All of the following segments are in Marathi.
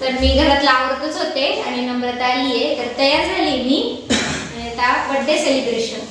तर मी घरातला आवरतच होते आणि नम्रता आली आहे. तर तयार झाली मी. आणि आता बर्थडे सेलिब्रेशन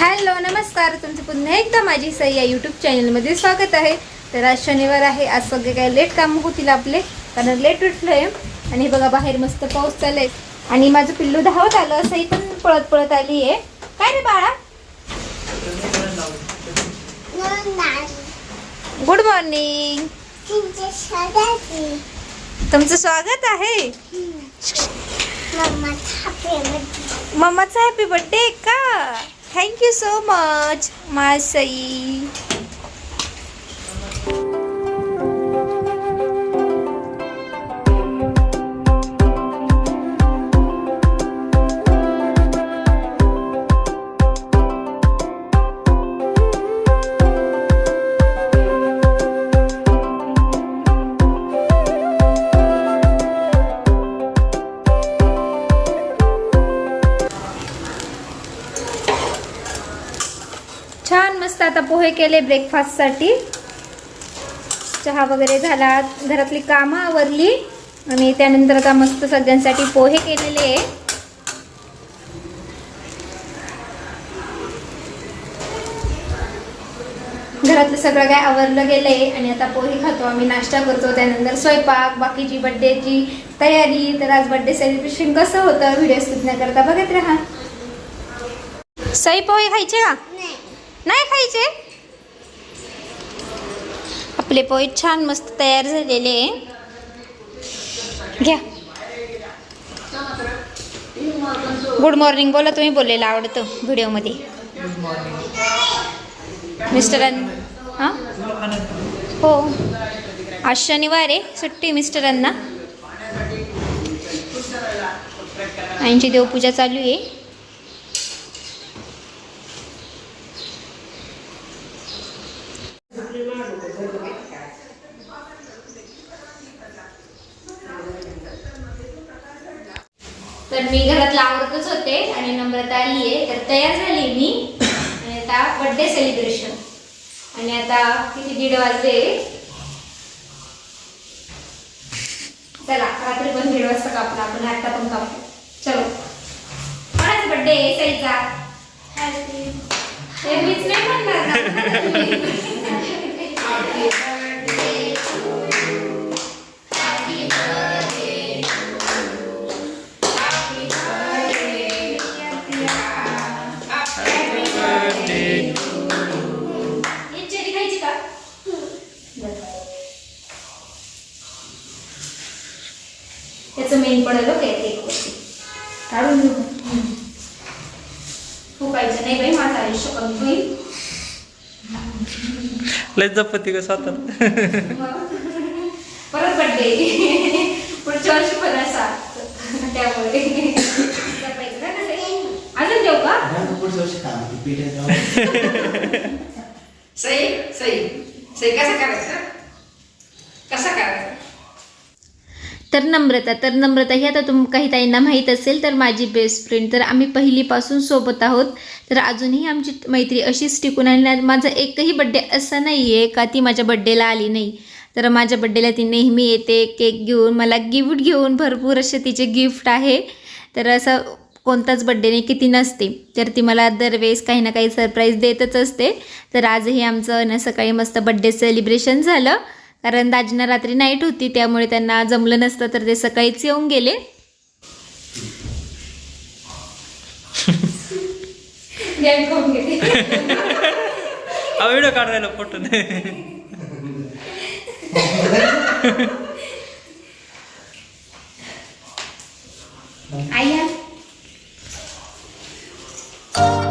हॅलो नमस्कार. तुमचं पुन्हा एकदा माझी सई या यूट्यूब चॅनलमध्ये स्वागत आहे. तर आज शनिवार आहे. आज सगळे काही लेट काम होतील आपले. कारण लेट उठलो आहे आणि हे बघा बाहेर मस्त पाऊस चालू आहे. आणि माझं पिल्लू धावत आलं. असंही पण पळत पळत आली आहे. काय रे बाळा? गुड मॉर्निंग तुमचं स्वागत आहे. मम्माचा हॅपी बर्थडे का? थँक्यू सो मच माझ सई आता पोहे केले ब्रेकफास्टसाठी चहा वगैरे झाला. घरातली कामं आवरली. आणि त्यानंतर आता मस्त सगळ्यांसाठी पोहे केलेले आहे. घरातलं सगळं काय आवरलं गेलंय. आणि आता पोहे खातो. आम्ही नाश्ता करतो. त्यानंतर स्वयंपाक बाकीची बड्डेची तयारी. तर आज बड्डे सेलिब्रेशन कसं होतं? व्हिडिओ स्किप न करता बघत राहा. सई पोहे खायचे का? नाही खायचे? आपले पोहे छान मस्त तयार झालेले आहे. घ्या. गुड मॉर्निंग बोला तुम्ही बोललेलं आवडतं व्हिडिओमध्ये. मिस्टरां हां? हो. आज शनिवार आहे सुट्टी मिस्टरांना आईंची देवपूजा चालू आहे. तर मी घरातला आवरतच होते आणि नम्रता आली आहे. तर तयार झाली मी. आणि आता बर्थडे सेलिब्रेशन आणि आता किती दीड वाजले. चला रात्री पण दीड वाजता कापला आपण. आता पण कापू. चलो. कोणाचा बर्थडे आहे? सईचा मीच नाही म्हणणार. ही का? त्याचं मेन पडेल काढून घेऊ. फुकायचं नाही बाई माझं आयुष्य कमी होईल. लय जपती का स्वतः परत बड्डे पुढच्या वर्षी पण असा. त्यामुळे. जपायचं ना कसं अजून देऊ का सई सई सई कसा करायचा कसा करायचा तर नम्रता तर नम्रता ही आता तुम काही ताईंना माहीत असेल तर माझी बेस्ट फ्रेंड तर आम्ही पहिलीपासून सोबत आहोत. तर अजूनही आमची मैत्री अशीच टिकून आहे आणि माझा एकही बड्डे असा नाही आहे का ती माझ्या बड्डेला आली नाही. तर माझ्या बड्डेला ती नेहमी येते केक घेऊन मला गिफ्ट घेऊन भरपूर असे तिचे गिफ्ट आहे. तर असं कोणताच बड्डे नाही किती नसते. तर ती मला दरवेळेस काही ना काही सरप्राईज देतच असते. तर आजही आमचं ना सकाळी मस्त बड्डे सेलिब्रेशन झालं. कारण दाजींना रात्री नाईट होती त्यामुळे त्यांना जमलं नसतं तर ते सकाळीच येऊन गेले. व्हिडिओ काढायला फोटो नाही आया पुन्हा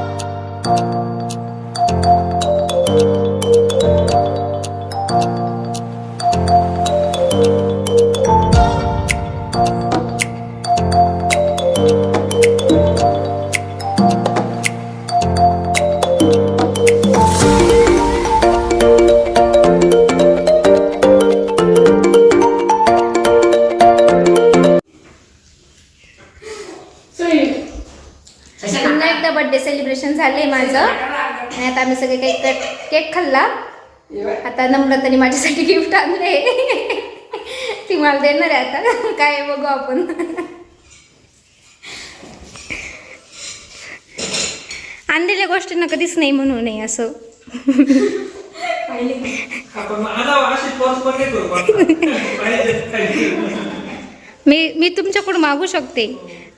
नम्रताने माझ्यासाठी गिफ्ट आणले. ती मला देणार आहे आता. काय बघू आपण. आणलेल्या गोष्टींना कधीच नाही म्हणू नये असं. पाहिजे मी मी तुमच्याकडून मागू शकते.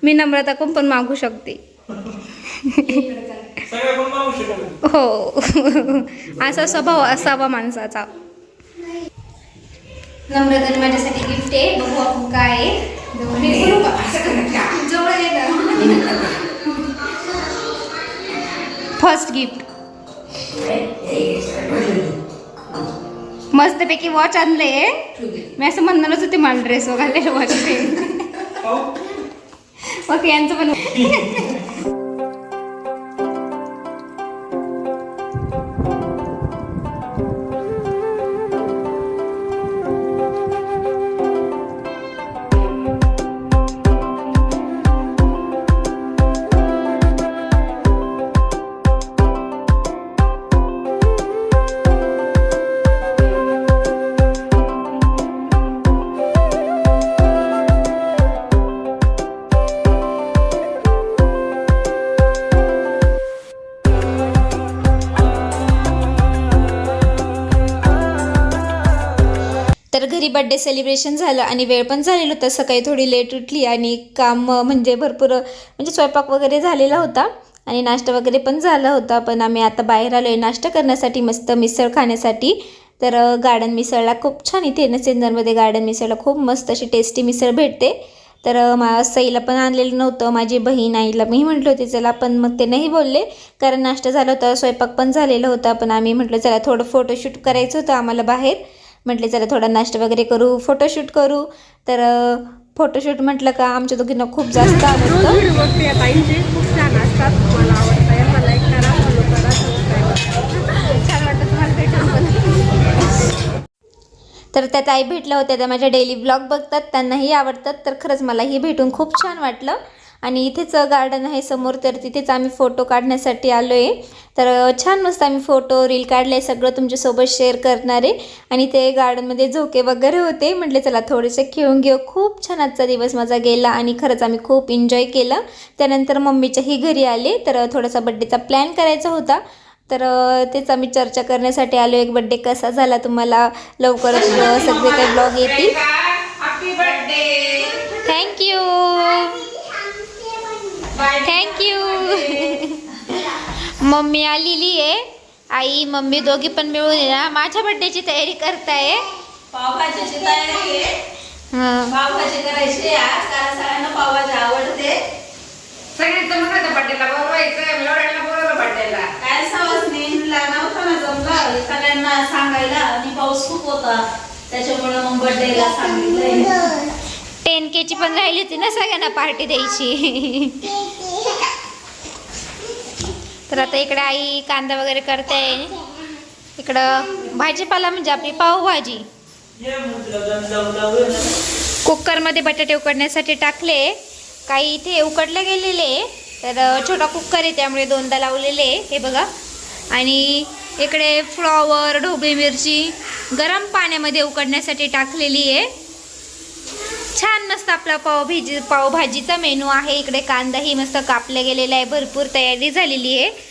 मी नम्रताकडून पण मागू शकते. हो. असा स्वभाव असावा माणसाचा. नम्रताने माझ्यासाठी गिफ्ट आहे. बघू आपण काय फर्स्ट गिफ्ट मस्तपैकी वॉच आणले मी असं म्हणणारच होते मला ड्रेस वगैरे वॉच मग यांचं पण बड्डे सेलिब्रेशन झालं आणि वेळ पण झालेला होता. सकाळी थोडी लेट उठली आणि काम म्हणजे भरपूर म्हणजे स्वयंपाक वगैरे झालेला होता आणि नाश्ता वगैरे पण झाला होता. पण आम्ही आता बाहेर आलो आहे नाश्ता करण्यासाठी मस्त मिसळ खाण्यासाठी. तर गार्डन मिसळला खूप छान. इथे ना गार्डन मिसळला खूप मस्त अशी टेस्टी मिसळ भेटते. तर मा सईला पण आणलेलं नव्हतं. माझी बहीण आईला मी म्हटलं होते चला पण मग ते नाही बोलले. कारण नाश्ता झाला होता स्वयंपाक पण झालेला होता. पण आम्ही म्हटलं चला थोडं फोटोशूट करायचं होतं आम्हाला बाहेर. म्हटले चला थोडा नाश्ता वगैरे करू फोटोशूट करू. तर फोटोशूट म्हटलं का आमच्या दोघींना खूप जास्त आवडतं. तर त्या ताई भेटल्या होत्या त्या माझ्या डेली ब्लॉग बघतात त्यांनाही आवडतात तर खरंच मलाही भेटून खूप छान वाटलं. आणि इथेच गार्डन आहे समोर तर तिथेच आम्ही फोटो काढण्यासाठी आलो आहे तर छान मस्त आम्ही फोटो रील काढले सगळं तुमच्यासोबत शेअर करणार आहे. आणि ते गार्डनमध्ये झोके वगैरे होते म्हटले चला थोडेसे खेळून घेऊ. खूप छान आजचा दिवस माझा गेला आणि खरंच आम्ही खूप एन्जॉय केलं. त्यानंतर मम्मीच्याही घरी आले तर थोडासा बड्डेचा प्लॅन करायचा होता. तर तेच आम्ही चर्चा करण्यासाठी आलो एक बड्डे कसा झाला तुम्हाला? लवकरच सगळे काही ब्लॉग येतील. थँक्यू थँक्यू मम्मी आलेली आहे. आई मम्मी दोघी पण मिळून ना. माझ्या बड्डेची तयारी करताय. पावभाजीची तयारी आहे. हं. पावभाजी करायची आज कारण सगळ्यांना पावभाजी आवडते. सगळे जमलं बड्डेला बोलवायचं लोडायला बोलवलं बड्डेला काय सवासनीला नव्हतं ना जमलं. सगळ्यांना सांगायला आणि पाऊस खूप होता. त्याच्यामुळे मग बर्थडेला सांगितलंय. टेन केची पण राहिली होती ना सगळ्यांना पार्टी द्यायची. तर आता इकडे आई कांदा वगैरे करते. इकडं भाजीपाला म्हणजे आपली पावभाजी. कुकरमध्ये बटाटे उकडण्यासाठी टाकले. काही इथे उकडले गेलेले. तर छोटा कुकर आहे त्यामुळे दोनदा लावलेले. हे बघा. आणि इकडे फ्लॉवर ढोबळी मिरची गरम पाण्यामध्ये उकडण्यासाठी टाकलेली आहे. छान मस्त आपला पावभाजी पावभाजीचा मेनू आहे. इकडे कांदाही मस्त कापला गेलेला आहे. भरपूर तयारी झालेली आहे.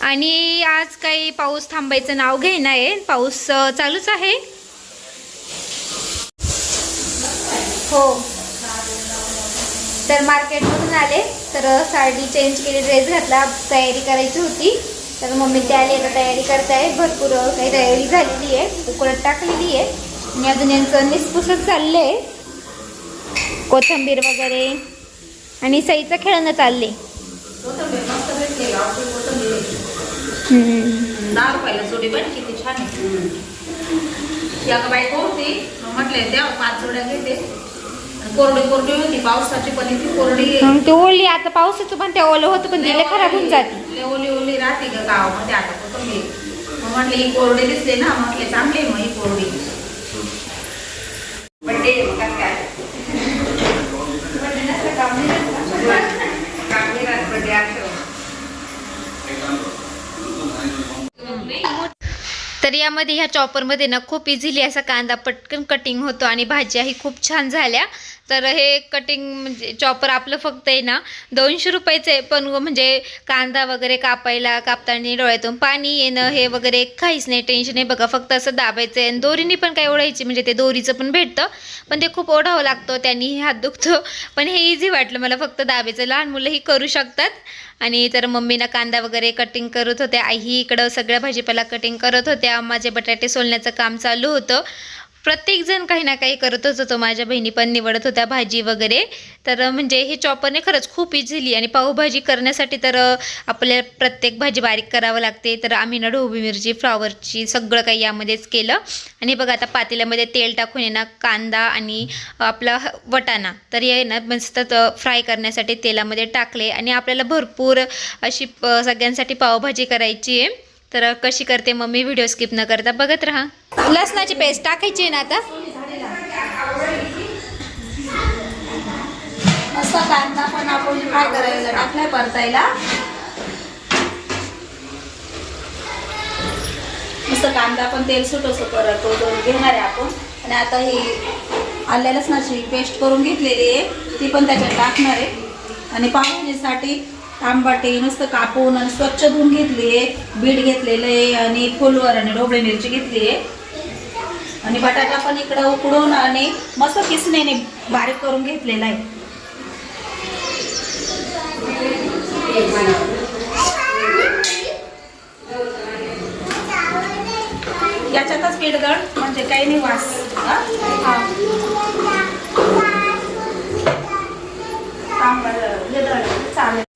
आणि आज काही पाऊस थांबायचं नाव घेणार आहे. पाऊस चालूच आहे? हो. तर मार्केटमधून आले. तर साडी चेंज केली ड्रेस घातला तयारी करायची होती. तर मम्मी ते आली आता तयारी करताय. भरपूर काही तयारी झालेली आहे. उकळत टाकलेली आहे. आणि अजून यांचं निसपुसच चाललं आहे कोथंबीर वगैरे. आणि सईचं खेळणं चालले दहा रुपयाला जोडी पण किती छान आहे. आता बायको होती? म्हटले द्या पाच जोड्या घेते. कोरडी कोरडी होती पावसाची पण इतकी कोरडी मग ते ओली आता पावसाचं पण ते ओलं होतं पण तिला खराब होऊन जाते. ओली ओली राहते का गावामध्ये आता कोथिंबीर मग म्हटले ही कोरडी दिसते ना. म्हटले चांगली मग ही कोरडी. बड्डे मग काय? कामगिरात बड्डे असं तर यामध्ये ह्या चॉपरमध्ये ना खूप इझिली असा कांदा पटकन कटिंग होतो आणि भाज्या ही खूप छान झाल्या. तर हे कटिंग म्हणजे चॉपर आपलं फक्त आहे ना दोनशे रुपयाचं आहे. पण म्हणजे कांदा वगैरे कापायला कापताना डोळ्यातून पाणी येणं हे वगैरे काहीच नाही टेन्शन नाही. बघा फक्त असं दाबायचं आहे. आणि दोरीने पण काय ओढायची म्हणजे ते दोरीचं पण भेटतं. पण ते खूप ओढावं लागतं त्यांनी हात दुखतो. पण हे इझी वाटलं मला फक्त दाबायचं. लहान मुलंही करू शकतात. आणि तर मम्मीनं कांदा वगैरे कटिंग करत होत्या. आई इकडं सगळ्या भाजीपाला कटिंग करत होत्या. माझे बटाटे सोलण्याचं काम चालू होतं. प्रत्येकजण काही ना काही करतच होतो. माझ्या बहिणी पण निवडत होत्या भाजी वगैरे. तर म्हणजे हे चॉपरने खरंच खूप इझिली आणि पावभाजी करण्यासाठी तर आपल्याला प्रत्येक भाजी बारीक करावं लागते. तर आम्ही ना ढोबी मिरची फ्लॉवरची सगळं काही यामध्येच केलं. आणि बघा आता पातेल्यामध्ये तेल टाकून आहे ना कांदा आणि आपला ह- वटाणा. तर हे ना मस्त फ्राय करण्यासाठी तेलामध्ये टाकले. आणि आपल्याला भरपूर अशी सगळ्यांसाठी पावभाजी करायची आहे. तर कशी करते मम्मी? व्हिडिओ स्किप न करता बघत राहा. लसणाची पेस्ट टाकायची आहे ना आता. मस्त कांदा पण आपण फ्राय करायला टाकलाय परतायला. मस्त कांदा पण तेल सुटोसं परतो घेणार आहे आपण. आणि आता ही आल्या लसणाची पेस्ट करून घेतलेली आहे. ती पण त्याच्यात टाकणार आहे. आणि पाहुण्यासाठी तांबाटे नुसतं कापून आणि स्वच्छ धुवून घेतली. बीट घेतलेलं आहे आणि फुलवर आणि ढोबळी मिरची घेतली. आहे आणि बटाटा पण इकडं उकडून आणि मस्त किसणीने बारीक करून घेतलेला आहे. याच्यातच पिडगड म्हणजे काही नाही वास. हा? चालेल.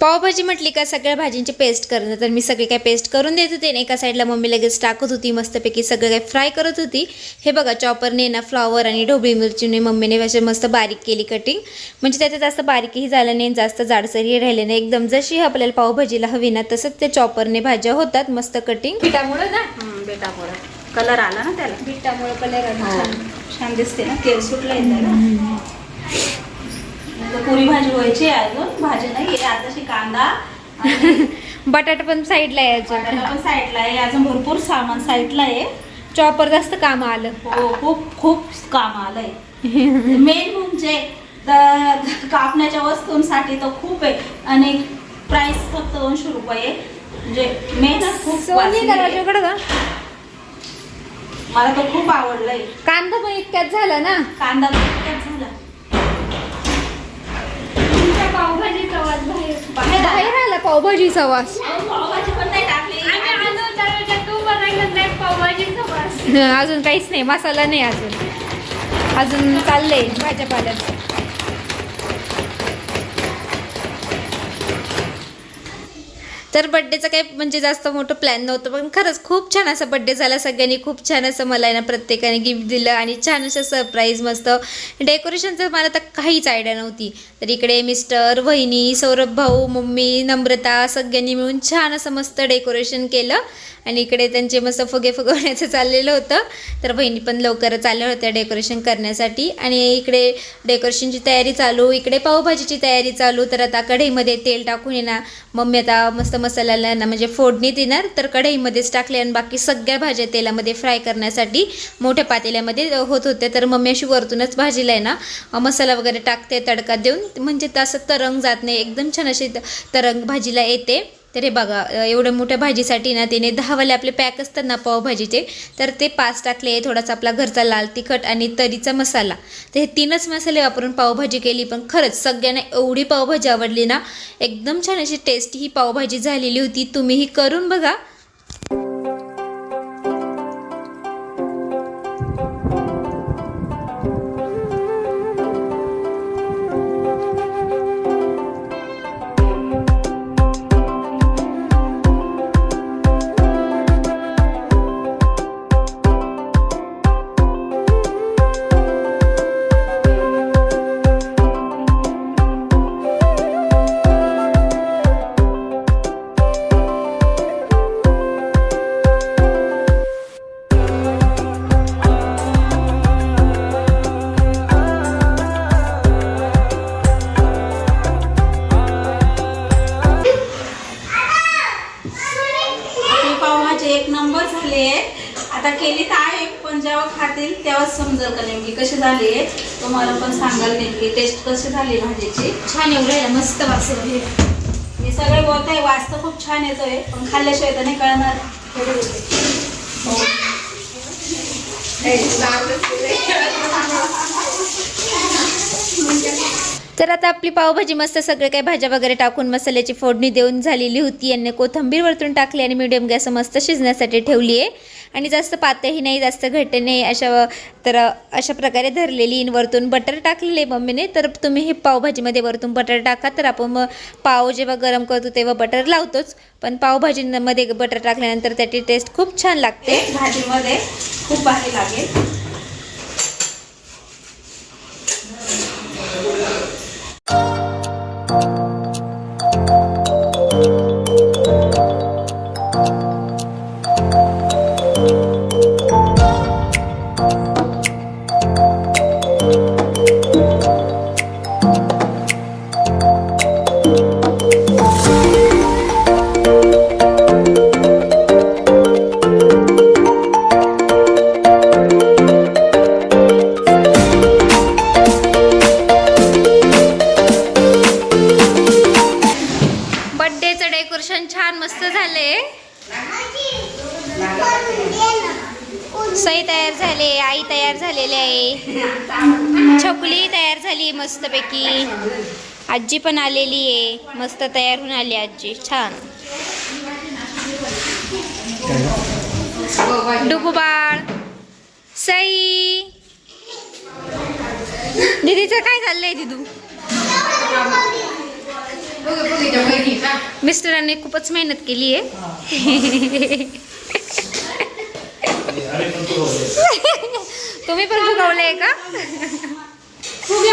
पावभाजी म्हटली का सगळ्या भाजींची पेस्ट करणं तर मी सगळे काय पेस्ट करून देत होते आणि एका साईडला मम्मी लगेच टाकत होती मस्तपैकी सगळं काय फ्राय करत होती. हे बघा चॉपरने ना फ्लॉवर आणि ढोबळी मिरचीने मम्मीने असे मस्त बारीक केली कटिंग म्हणजे त्याचं जास्त बारीकही झालं नाही जास्त जाडसरही राहिले नाही. एकदम जशी आपल्याला पावभाजीला हवी ना तसंच त्या चॉपरने भाज्या होतात मस्त कटिंग पिठामुळं ना? बेटामुळे. कलर आला ना त्याला? पिठामुळं कलर छान. दिसते ना तेल सुटलंय त्याला. तर पुरी भाजी व्हायची आहे अजून. भाजी नाही आहे आताशी कांदा बटाटा पण साईडला आहे अजून. बटाटा पण साईडला आहे. अजून भरपूर सामान साईडला आहे. चॉपर जास्त काम आलं. हो खूप खूप काम आलंय. मेन म्हणजे द- कापण्याच्या वस्तूंसाठी तर खूप आहे. आणि प्राइस फक्त दोनशे रुपये. म्हणजे मेन खूप का? मला तर खूप आवडलंय. कांदा पण इतक्यात झाला ना? कांदा तर इतक्यात झाला. बाहेर. आला. पावभाजीचा वास अजून काहीच नाही मसाला नाही अजून. अजून चाललंय भाज्यापाल्याचं तर बड्डेचं काही म्हणजे जास्त मोठं प्लॅन नव्हतं पण खरंच खूप छान असा बड्डे झाला सगळ्यांनी. खूप छान असं मला आहे ना प्रत्येकाने गिफ्ट दिलं आणि छान असं सरप्राईज मस्त. डेकोरेशनचं मला तर काहीच आयडिया नव्हती. तर इकडे मिस्टर वहिनी सौरभ भाऊ मम्मी नम्रता सगळ्यांनी मिळून छान असं मस्त डेकोरेशन केलं. आणि इकडे त्यांचे मस्त फुगे फुगवण्याचं चाललेलं होतं. तर बहिणी पण लवकरच आल्या होत्या डेकोरेशन करण्यासाठी. आणि इकडे डेकोरेशनची तयारी चालू इकडे पावभाजीची तयारी चालू. तर आता कढईमध्ये तेल टाकून येणार मम्मी आता मस्त मसाल्याला ना म्हणजे फोडणी देणार तर कढईमध्येच टाकले आणि बाकी सगळ्या भाज्या तेलामध्ये फ्राय करण्यासाठी मोठ्या पातेल्यामध्ये होत होत्या तर मम्मी अशी वरतूनच भाजीला आहे ना मसाला वगैरे टाकते तडका देऊन. म्हणजे तसं तरंग जात नाही. एकदम छान अशी त- तरंग भाजीला येते. तर हे बघा एवढ्या मोठ्या भाजीसाठी ना तिने दहावाले आपले पॅक असतात ना पावभाजीचे तर ते पाच टाकले थोडासा आपला घरचा लाल तिखट आणि तरीचा मसाला. तर हे तीनच मसाले वापरून पावभाजी केली पण खरंच सगळ्यांना एवढी पावभाजी आवडली ना एकदम छान अशी टेस्टी ही पावभाजी झालेली होती तुम्हीही करून बघा. कशी झाली भाजीची? छान एवढं राहिलं मस्त वास हे मी बोलत आहे वास तर खूप छान येतोय पण खाल्ल्याशिवाय तर नाही कळणार. तर आता आपली पावभाजी मस्त सगळे काही भाज्या वगैरे टाकून मसाल्याची फोडणी देऊन झालेली होती. यांनी कोथंबीर वरतून टाकली आणि मीडियम गॅस मस्त शिजण्यासाठी ठेवली आहे. आणि जास्त पातळही नाही जास्त घट नाही अशा तर अशा प्रकारे धरलेली वरतून बटर टाकलेले मम्मीने. तर तुम्ही हे पावभाजीमध्ये वरतून बटर टाका. तर आपण मग पाव जेव्हा गरम करतो तेव्हा बटर लावतोच. पण पावभाजीमध्ये बटर टाकल्यानंतर त्याची टेस्ट खूप छान लागते. भाजीमध्ये खूप भारी लागेल. सई तयार झाले आई तयार झालेली आहे. छकुली तयार झाली मस्तपैकी. आजी पण आलेली आहे मस्त तयार होऊन आली आजी छान. डुगुबाळ सई. दीदीचं काय चाललंय दिदू? मिस्टरांनी खूपच मेहनत केली आहे. तुम्ही पण फुगवलंय का? फुगे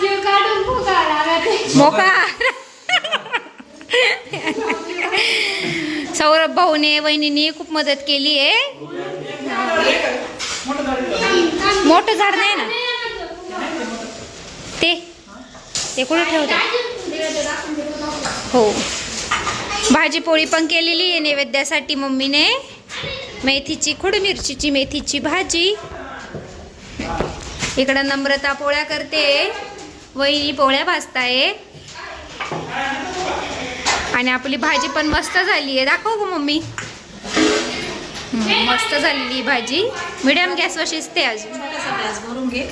जीव काढून फुगा लागत सौरभ भाऊने वहिनीने खूप मदत केली आहे. मोठं झाड नाही ना? ते ते कुठे ठेवते? हो. भाजी पोळी पण केलेली आहे नैवेद्यासाठी मम्मीने. मेथीची खुड मिरचीची मेथीची भाजी. इकडं नम्रता पोळ्या करते. वहिनी पोळ्या भाजताय. आणि आपली भाजी पण मस्त झाली आहे. दाखव गं मम्मी. मस्त झालेली भाजी. मिडियम गॅसवर शिजते अजून. भरून घे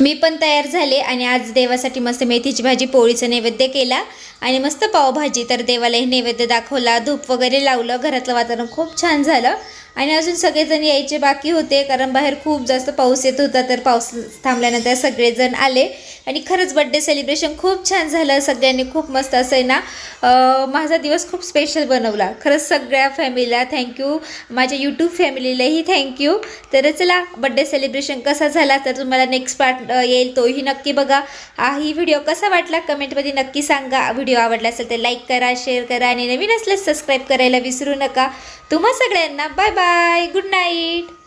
मी पण तयार झाले आणि आज देवासाठी मस्त मेथीची भाजी पोळीचा नैवेद्य केला. आणि मस्त पावभाजी. तर देवालाही नैवेद्य दाखवला. धूप वगैरे लावलं. घरातलं वातावरण खूप छान झालं. आणि अजून सगळेजण यायचे बाकी होते कारण बाहेर खूप जास्त पाऊस येत होता तर पाऊस थांबल्यानंतर सगळेजण आले. आणि खरंच बड्डे सेलिब्रेशन खूप छान झालं सगळ्यांनी खूप मस्त असं आहे ना माझा दिवस खूप स्पेशल बनवला. खरंच सगळ्या फॅमिलीला थँक्यू माझ्या यूट्यूब फॅमिलीलाही थँक्यू तर चला बड्डे सेलिब्रेशन कसा झाला तर तुम्हाला नेक्स्ट पार्ट येईल तोही नक्की बघा. हा ही व्हिडिओ कसा वाटला कमेंटमध्ये नक्की सांगा. व्हिडिओ आवडला असेल तर लाईक करा शेअर करा आणि नवीन असल्यास सबस्क्राईब करायला विसरू नका. तुम्हा सगळ्यांना बाय बाय गुड नाईट